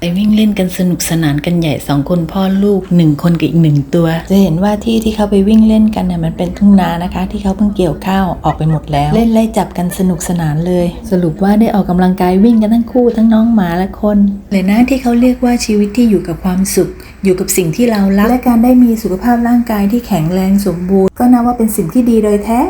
ไปวิ่งเล่นกันสนุกสนานกันใหญ่สองคนพ่อลูกหนึ่งคนกับอีกหนึ่งตัว จะเห็นว่าที่ที่เขาไปวิ่งเล่นกันเนี่ยมันเป็นทุ่งนานะคะ ที่เขาเพิ่งเกี่ยวข้าวออกไปหมดแล้ว เล่นไล่จับกันสนุกสนานเลย สรุปว่าได้ออกกำลังกายวิ่งกันทั้งคู่ทั้งน้องหมาและคนเลยนะที่เขาเรียกว่าชีวิตที่อยู่กับความสุข อยู่กับสิ่งที่เรารักและการได้มีสุขภาพร่างกายที่แข็งแรงสมบูรณ์ ก็นับว่าเป็นสิ่งที่ดีโดยแท้